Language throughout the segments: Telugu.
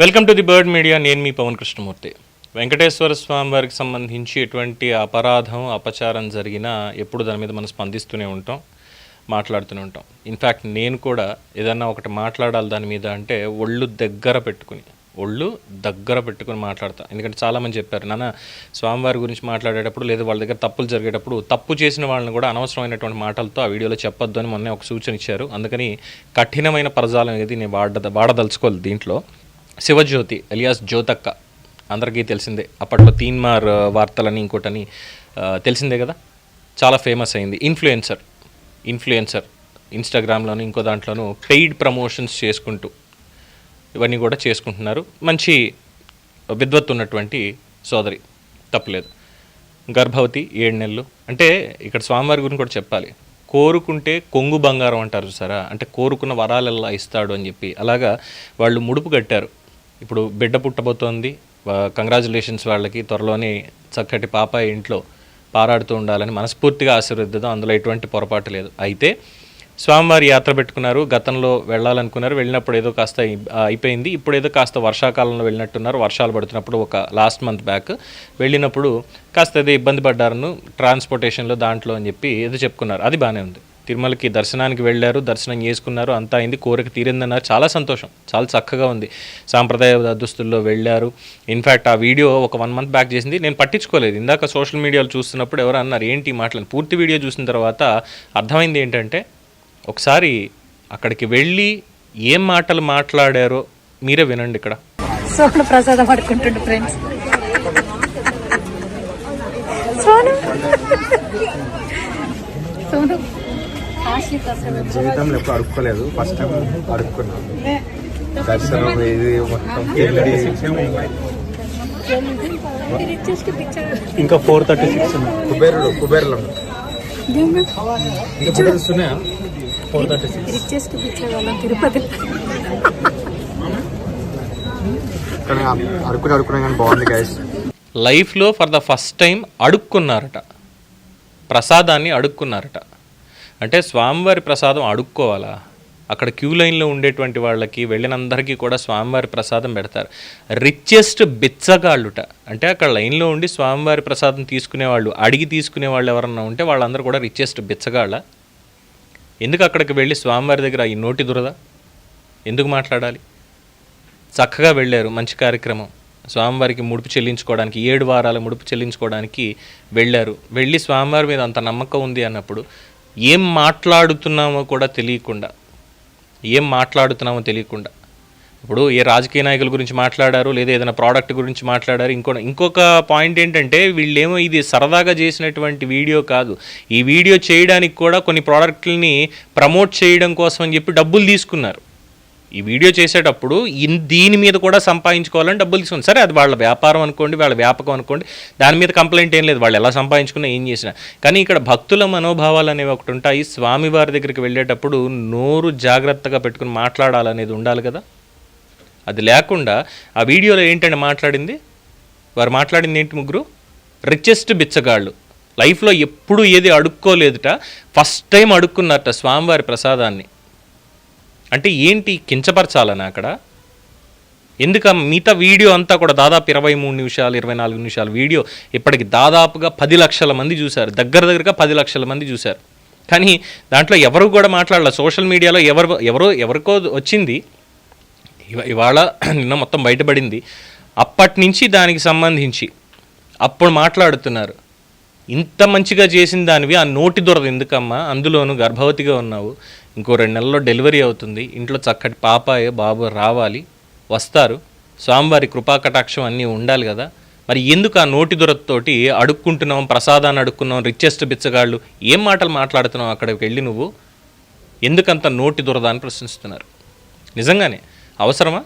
Welcome to the Bird Media. నేను మీ పవన్ కృష్ణమూర్తి. వెంకటేశ్వర స్వామి వారికి సంబంధించి ఎటువంటి అపరాధం అపచారం జరిగినా ఎప్పుడు దాని మీద మనం స్పందిస్తూనే ఉంటాం మాట్లాడుతూనే ఉంటాం. ఇన్ఫ్యాక్ట్ నేను కూడా ఏదన్నా ఒకటి మాట్లాడాలి దాని మీద అంటే ఒళ్ళు దగ్గర పెట్టుకుని ఒళ్ళు దగ్గర పెట్టుకుని మాట్లాడతా. ఎందుకంటే చాలామంది చెప్పారు నాన్న స్వామివారి గురించి మాట్లాడేటప్పుడు లేదా వాళ్ళ దగ్గర తప్పులు జరిగేటప్పుడు తప్పు చేసిన వాళ్ళని కూడా అనవసరమైనటువంటి మాటలతో ఆ వీడియోలో చెప్పొద్దు అని మొన్న ఒక సూచన ఇచ్చారు. అందుకని కఠినమైన పరజాలం అనేది నేను వాడ వాడదలుచుకోవాలి దీంట్లో. శివజ్యోతి అలియాస్ జ్యోతక్క. అందరికీ తెలిసిందే. అప్పట్లో తీన్మార్ వార్తలని ఇంకోటని తెలిసిందే కదా? చాలా ఫేమస్ అయింది. Influencer influencer. ఇన్స్టాగ్రామ్లోను ఇంకో దాంట్లోనూ పెయిడ్ ప్రమోషన్స్ చేసుకుంటూ ఇవన్నీ కూడా చేసుకుంటున్నారు. మంచి విద్వత్ ఉన్నటువంటి సోదరి. తప్పలేదు. గర్భవతి ఏడు నెలలు. అంటే ఇక్కడ స్వామివారి గురించి కూడా చెప్పాలి. కోరుకుంటే కొంగు బంగారం అంటారు చూసారా? అంటే కోరుకున్న వరాలల్లా ఇస్తాడు అని చెప్పి. అలాగా వాళ్ళు ముడుపు కట్టారు. ఇప్పుడు బిడ్డ పుట్టబోతోంది. కంగ్రాచులేషన్స్ వాళ్ళకి. త్వరలోనే చక్కటి పాప ఇంట్లో పారాడుతూ ఉండాలని మనస్ఫూర్తిగా ఆశీర్వదిద్దాం. అందులో ఎటువంటి పొరపాటు లేదు. అయితే స్వామివారి యాత్ర పెట్టుకున్నారు. గతంలో వెళ్ళాలనుకున్నారు. వెళ్ళినప్పుడు ఏదో కాస్త అయిపోయింది. ఇప్పుడు ఏదో కాస్త వర్షాకాలంలో వెళ్ళినట్టున్నారు. వర్షాలు పడుతున్నప్పుడు ఒక లాస్ట్ మంత్ బ్యాక్ వెళ్ళినప్పుడు కాస్త ఏదో ఇబ్బంది పడ్డారను ట్రాన్స్పోర్టేషన్లో దాంట్లో అని చెప్పి ఏదో చెప్పుకున్నారు. అది బాగానే ఉంది. తిరుమలకి దర్శనానికి వెళ్ళారు దర్శనం చేసుకున్నారు అంతా అయింది కోరిక తీరిందన్నారు. చాలా సంతోషం చాలా చక్కగా ఉంది. సాంప్రదాయ దుస్తుల్లో వెళ్ళారు. ఇన్ఫ్యాక్ట్ ఆ వీడియో ఒక వన్ మంత్ బ్యాక్ చేసింది. నేను పట్టించుకోలేదు. ఇందాక సోషల్ మీడియాలో చూస్తున్నప్పుడు ఎవరు అన్నారు ఏంటి ఈ పూర్తి వీడియో చూసిన తర్వాత అర్థమైంది ఏంటంటే ఒకసారి అక్కడికి వెళ్ళి ఏం మాటలు మాట్లాడారో మీరే వినండి ఇక్కడ. సోను ప్రసాదం పడుకుంటుండు ఫ్రెండ్స్. సోను. సోను. జీవితంలో ఎప్పుడు అడుక్కోలేదు. First time అడుక్కున్నాను. దర్శనం ఇది మొత్తం ఇంకా ఫోర్ థర్టీ సిక్స్ కుబేరుడు కుబేరులు. ఉన్నాయా four thirty six richest picture వాళ్ళం తిరుపతి కానీ అడుక్కుని కానీ బాగుంది గైస్ లైఫ్లో ఫర్ ద ఫస్ట్ టైం అడుక్కున్నారట. ప్రసాదాన్ని అడుక్కున్నారట. అంటే స్వామివారి ప్రసాదం అడుక్కోవాలా? అక్కడ క్యూ లైన్లో ఉండేటువంటి వాళ్ళకి వెళ్ళినందరికీ కూడా స్వామివారి ప్రసాదం పెడతారు. రిచెస్ట్ బిచ్చగాళ్ళుట. అంటే అక్కడ లైన్లో ఉండి స్వామివారి ప్రసాదం తీసుకునేవాళ్ళు అడిగి తీసుకునే వాళ్ళు ఎవరన్నా ఉంటే వాళ్ళందరూ కూడా రిచెస్ట్ బిచ్చగాళ్ళ. ఎందుకు అక్కడికి వెళ్ళి స్వామివారి దగ్గర ఈ నోటి దురద? ఎందుకు మాట్లాడాలి? చక్కగా వెళ్ళారు మంచి కార్యక్రమం. స్వామివారికి ముడుపు చెల్లించుకోవడానికి ఏడు వారాల ముడుపు చెల్లించుకోవడానికి వెళ్ళారు. వెళ్ళి స్వామివారి మీద అంత నమ్మకం ఉంది అన్నప్పుడు ఏం మాట్లాడుతున్నామో కూడా తెలియకుండా ఏం మాట్లాడుతున్నామో తెలియకుండా. ఇప్పుడు ఏ రాజకీయ నాయకుల గురించి మాట్లాడారు లేదా ఏదైనా ప్రోడక్ట్ గురించి మాట్లాడారు ఇంకో ఇంకొక పాయింట్ ఏంటంటే వీళ్ళేమో ఇది సరదాగా చేసినటువంటి వీడియో కాదు. ఈ వీడియో చేయడానికి కూడా కొన్ని ప్రోడక్ట్లని ప్రమోట్ చేయడం కోసం అని చెప్పి డబ్బులు తీసుకున్నారు. ఈ వీడియో చేసేటప్పుడు ఇన్ దీని మీద కూడా సంపాదించుకోవాలని డబ్బులు తీసుకుని సరే అది వాళ్ళ వ్యాపారం అనుకోండి వాళ్ళ వ్యాపకం అనుకోండి దాని మీద కంప్లైంట్ ఏం లేదు. వాళ్ళు ఎలా సంపాదించుకున్నా ఏం చేసినా. కానీ ఇక్కడ భక్తుల మనోభావాలు అనేవి ఒకటి ఉంటాయి. స్వామివారి దగ్గరికి వెళ్ళేటప్పుడు నోరు జాగ్రత్తగా పెట్టుకుని మాట్లాడాలనేది ఉండాలి కదా. అది లేకుండా ఆ వీడియోలో ఏంటంటే మాట్లాడింది? వారు మాట్లాడింది ఏంటి ముగ్గురు? రిచెస్ట్ బిచ్చగాళ్ళు. లైఫ్లో ఎప్పుడూ ఏది అడుక్కోలేదుట. ఫస్ట్ టైం అడుక్కున్నారట స్వామివారి ప్రసాదాన్ని. అంటే ఏంటి కించపరచాలని అక్కడ? ఎందుక మిగతా వీడియో అంతా కూడా దాదాపు ఇరవై మూడు నిమిషాలు ఇరవై నాలుగు నిమిషాలు వీడియో ఇప్పటికి దాదాపుగా పది లక్షల మంది చూశారు. దగ్గర దగ్గరగా పది లక్షల మంది చూశారు. కానీ దాంట్లో ఎవరు కూడా మాట్లాడలేదు సోషల్ మీడియాలో ఎవరు ఎవరో ఎవరికో వచ్చింది. ఇవాళ నిన్న మొత్తం బయటపడింది. అప్పటి నుంచి దానికి సంబంధించి అప్పుడు మాట్లాడుతున్నారు. ఇంత మంచిగా చేసిన దానివి ఆ నోటి దొరద ఎందుకమ్మా? అందులోనూ గర్భవతిగా ఉన్నావు. ఇంకో రెండు నెలల్లో డెలివరీ అవుతుంది. ఇంట్లో చక్కటి పాపాయే బాబు రావాలి. వస్తారు. స్వామివారి కృపాకటాక్షం అన్నీ ఉండాలి కదా. మరి ఎందుకు ఆ నోటి దొరతతోటి అడుక్కుంటున్నాం ప్రసాదాన్ని అడుక్కున్నాం రిచెస్ట్ బిచ్చగాళ్ళు? ఏం మాటలు మాట్లాడుతున్నావు అక్కడికి వెళ్ళి నువ్వు? ఎందుకంత నోటి దురద అని ప్రశ్నిస్తున్నారు. నిజంగానే? అవసరమా?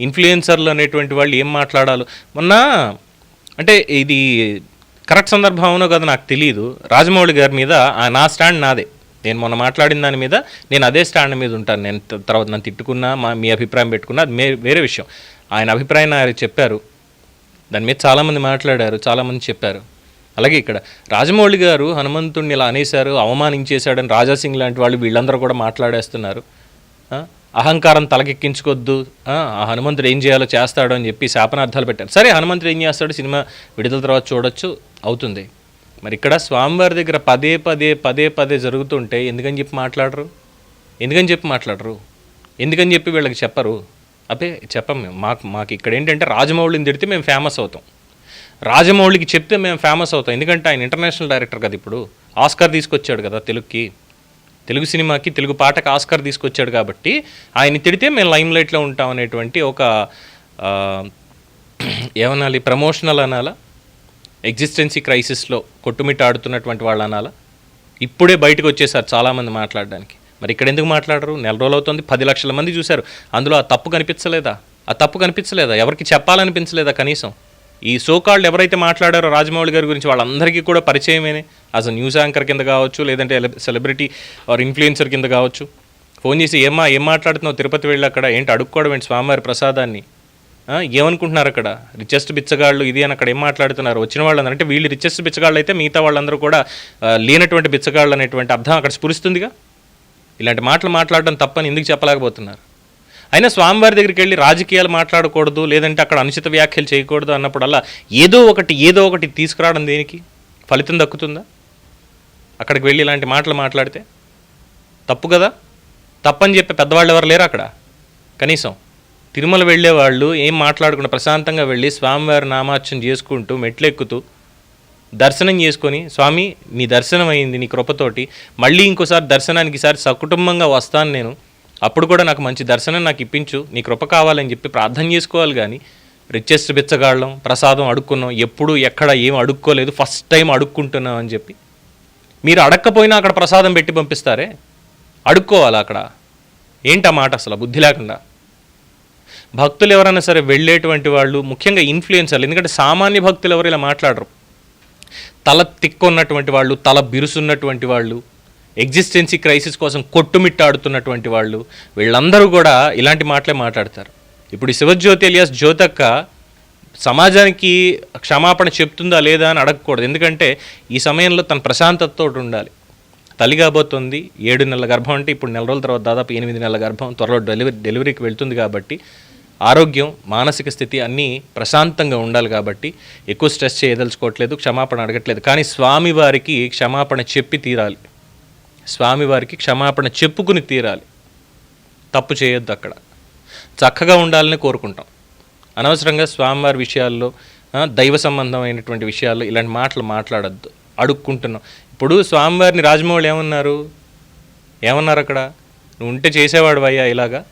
ఇన్ఫ్లుయెన్సర్లు అనేటువంటి వాళ్ళు ఏం మాట్లాడాలో? మొన్న అంటే ఇది కరెక్ట్ సందర్భం అవునో కదా నాకు తెలియదు రాజమౌళి గారి మీద ఆ నా స్టాండ్ నాదే. నేను మొన్న మాట్లాడిన దాని మీద నేను అదే స్టాండ్ మీద ఉంటాను. నేను తర్వాత నన్ను తిట్టుకున్నా మా మీ అభిప్రాయం పెట్టుకున్నా అది మే వేరే విషయం. ఆయన అభిప్రాయం ఆయన చెప్పారు. దాని మీద చాలామంది మాట్లాడారు చాలామంది చెప్పారు. అలాగే ఇక్కడ రాజమౌళి గారు హనుమంతుడిని ఇలా అనేశారు అవమానించేశాడని రాజాసింగ్ లాంటి వాళ్ళు వీళ్ళందరూ కూడా మాట్లాడేస్తున్నారు. అహంకారం తలకెక్కించుకోవద్దు ఆ హనుమంతుడు ఏం చేయాలో చేస్తాడు అని చెప్పి శాపనార్థాలు పెట్టారు. సరే హనుమంతుడు ఏం చేస్తాడు? సినిమా విడుదల తర్వాత చూడొచ్చు అవుతుంది. మరి ఇక్కడ స్వామివారి దగ్గర పదే పదే పదే పదే జరుగుతుంటే ఎందుకని చెప్పి మాట్లాడరు? ఎందుకని చెప్పి మాట్లాడరు? ఎందుకని చెప్పి వీళ్ళకి చెప్పరు? అబ్బే చెప్పం మేము. మాకు మాకు ఇక్కడ ఏంటంటే రాజమౌళిని తిడితే మేము ఫేమస్ అవుతాం. రాజమౌళికి చెప్తే మేము ఫేమస్ అవుతాం. ఎందుకంటే ఆయన ఇంటర్నేషనల్ డైరెక్టర్ కదా ఇప్పుడు. ఆస్కార్ తీసుకొచ్చాడు కదా తెలుగుకి. తెలుగు సినిమాకి తెలుగు పాటకు ఆస్కార్ తీసుకొచ్చాడు కాబట్టి ఆయన తిడితే మేము లైమ్ లైట్లో ఉంటాం అనేటువంటి ఒక ఏమనాలి ప్రమోషనల్ అనాలా? ఎగ్జిస్టెన్సీ క్రైసిస్లో కొట్టుమిట్టాడుతున్నటువంటి వాళ్ళు అనాలా? ఇప్పుడే బయటకు వచ్చేసారు చాలామంది మాట్లాడడానికి. మరి ఇక్కడ ఎందుకు మాట్లాడరు? నెల రోజులు అవుతుంది పది లక్షల మంది చూశారు. అందులో ఆ తప్పు కనిపించలేదా? ఆ తప్పు కనిపించలేదా? ఎవరికి చెప్పాలనిపించలేదా కనీసం? ఈ సోకాళ్ళు ఎవరైతే మాట్లాడారో రాజమౌళి గారి గురించి వాళ్ళందరికీ కూడా పరిచయమేనే యాజ్ అ న్యూస్ యాంకర్ కింద కావచ్చు లేదంటే సెలబ్రిటీ ఆర్ ఇన్ఫ్లుయెన్సర్ కింద కావచ్చు. ఫోన్ చేసి ఏమా ఏం మాట్లాడుతున్నావు? తిరుపతి వెళ్ళి అక్కడ ఏంటి? అడుక్కోవడం ఏంటి స్వామివారి ప్రసాదాన్ని? ఏమనుకుంటున్నారు అక్కడ? రిచెస్ట్ బిచ్చగాళ్ళు ఇది అని అక్కడ ఏం మాట్లాడుతున్నారు? వచ్చిన వాళ్ళందరూ అంటే వీళ్ళు రిచెస్ట్ బిచ్చగాళ్ళు అయితే మిగతా వాళ్ళందరూ కూడా లేనటువంటి బిచ్చగాళ్ళు అనేటువంటి అర్థం అక్కడ స్ఫురిస్తుందిగా? ఇలాంటి మాటలు మాట్లాడడం తప్పని ఎందుకు చెప్పలేకపోతున్నారు? అయినా స్వామివారి దగ్గరికి వెళ్ళి రాజకీయాలు మాట్లాడకూడదు లేదంటే అక్కడ అనుచిత వ్యాఖ్యలు చేయకూడదు అన్నప్పుడల్లా ఏదో ఒకటి ఏదో ఒకటి తీసుకురావడం దేనికి? ఫలితం దక్కుతుందా? అక్కడికి వెళ్ళి ఇలాంటి మాటలు మాట్లాడితే తప్పు కదా? తప్పని చెప్పే పెద్దవాళ్ళు ఎవరు లేరు అక్కడ? కనీసం తిరుమల వెళ్ళే వాళ్ళు ఏం మాట్లాడకుండా ప్రశాంతంగా వెళ్ళి స్వామివారి నామార్చన చేసుకుంటూ మెట్లెక్కుతూ దర్శనం చేసుకొని స్వామి నీ దర్శనం అయింది నీ కృపతోటి మళ్ళీ ఇంకోసారి దర్శనానికి ఈసారి సకుటుంబంగా వస్తాను నేను. అప్పుడు కూడా నాకు మంచి దర్శనం నాకు ఇప్పించు నీ కృప కావాలని చెప్పి ప్రార్థన చేసుకోవాలి కానీ రిచెస్ట్ బిచ్చగాళ్ళం ప్రసాదం అడుక్కున్నాం ఎప్పుడు ఎక్కడ ఏం అడుక్కోలేదు ఫస్ట్ టైం అడుక్కుంటున్నాం అని చెప్పి. మీరు అడక్కపోయినా అక్కడ ప్రసాదం పెట్టి పంపిస్తారే? అడుక్కోవాలి అక్కడ? ఏంటి మాట అసలు? బుద్ధి లేకుండా. భక్తులు ఎవరైనా సరే వెళ్ళేటువంటి వాళ్ళు ముఖ్యంగా ఇన్ఫ్లుయెన్సర్లు ఎందుకంటే సామాన్య భక్తులు ఎవరు ఇలా మాట్లాడరు. తల తిక్కున్నటువంటి వాళ్ళు తల బిరుసున్నటువంటి వాళ్ళు ఎగ్జిస్టెన్సీ క్రైసిస్ కోసం కొట్టుమిట్టాడుతున్నటువంటి వాళ్ళు వీళ్ళందరూ కూడా ఇలాంటి మాటలే మాట్లాడతారు. ఇప్పుడు శివజ్యోతి ఎలియాస్ జ్యోతక్క సమాజానికి క్షమాపణ చెప్తుందా లేదా అని అడగకూడదు. ఎందుకంటే ఈ సమయంలో తన ప్రశాంతతతో ఉండాలి. తల్లి కాబోతుంది ఏడు నెలల గర్భం అంటే ఇప్పుడు నెల రోజుల తర్వాత దాదాపు ఎనిమిది నెలల గర్భం త్వరలో డెలివరీ డెలివరీకి వెళ్తుంది కాబట్టి ఆరోగ్యం మానసిక స్థితి అన్నీ ప్రశాంతంగా ఉండాలి కాబట్టి ఎక్కువ స్ట్రెస్ చేయదలుచుకోవట్లేదు క్షమాపణ అడగట్లేదు. కానీ స్వామివారికి క్షమాపణ చెప్పి తీరాలి. స్వామివారికి క్షమాపణ చెప్పుకుని తీరాలి. తప్పు చేయొద్దు అక్కడ. చక్కగా ఉండాలని కోరుకుంటాం. అనవసరంగా స్వామివారి విషయాల్లో దైవ సంబంధమైనటువంటి విషయాల్లో ఇలాంటి మాటలు మాట్లాడద్దు. అడుక్కుంటున్నాం. ఇప్పుడు స్వామివారిని రాజమౌళి ఏమన్నారు? ఏమన్నారు అక్కడ? నువ్వు ఉంటే చేసేవాడు అయ్యా ఇలాగా?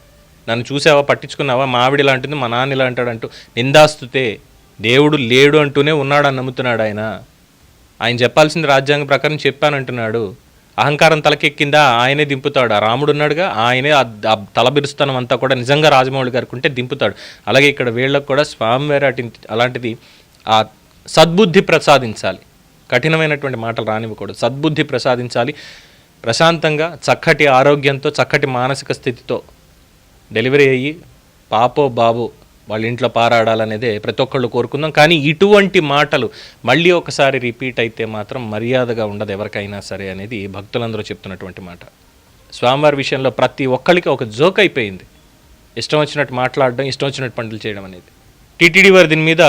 నన్ను చూసావా? పట్టించుకున్నావా? మావిడి ఇలా అంటుంది మా నాన్న ఇలా అంటాడు అంటూ నిందాస్తుతే దేవుడు లేడు అంటూనే ఉన్నాడని నమ్ముతున్నాడు ఆయన. ఆయన చెప్పాల్సింది రాజ్యాంగ ప్రకారం చెప్పానంటున్నాడు. అహంకారం తలకెక్కిందా? ఆయనే దింపుతాడు. ఆ రాముడు ఉన్నాడుగా ఆయనే ఆ- ఆ అంతా కూడా నిజంగా రాజమౌళి గారికి ఉంటే దింపుతాడు. అలాగే ఇక్కడ వీళ్ళకు కూడా స్వామివారి అటి అలాంటిది ఆ సద్బుద్ధి ప్రసాదించాలి. కఠినమైనటువంటి మాటలు రానివ్వకూడదు. సద్బుద్ధి ప్రసాదించాలి. ప్రశాంతంగా చక్కటి ఆరోగ్యంతో చక్కటి మానసిక స్థితితో డెలివరీ అయ్యి పాపో బాబో వాళ్ళ ఇంట్లో పారాడాలనేదే ప్రతి ఒక్కళ్ళు కోరుకుందాం. కానీ ఇటువంటి మాటలు మళ్ళీ ఒకసారి రిపీట్ అయితే మాత్రం మర్యాదగా ఉండదు ఎవరికైనా సరే అనేది భక్తులందరూ చెప్తున్నటువంటి మాట. స్వామివారి విషయంలో ప్రతి ఒక్కరికి ఒక జోక్ అయిపోయింది. ఇష్టం వచ్చినట్టు మాట్లాడడం ఇష్టం వచ్చినట్టు పనులు చేయడం అనేది. టీటీడీ వారి దీని మీద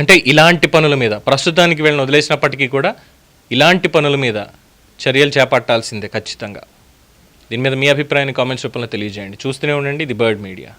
అంటే ఇలాంటి పనుల మీద ప్రస్తుతానికి వీళ్ళని వదిలేసినప్పటికీ కూడా ఇలాంటి పనుల మీద చర్యలు చేపట్టాల్సిందే ఖచ్చితంగా. దీని మీద మీ అభిప్రాయాన్ని కామెంట్స్ రూపంలో తెలియజేయండి. చూస్తూనే ఉండండి ది బర్డ్ మీడియా.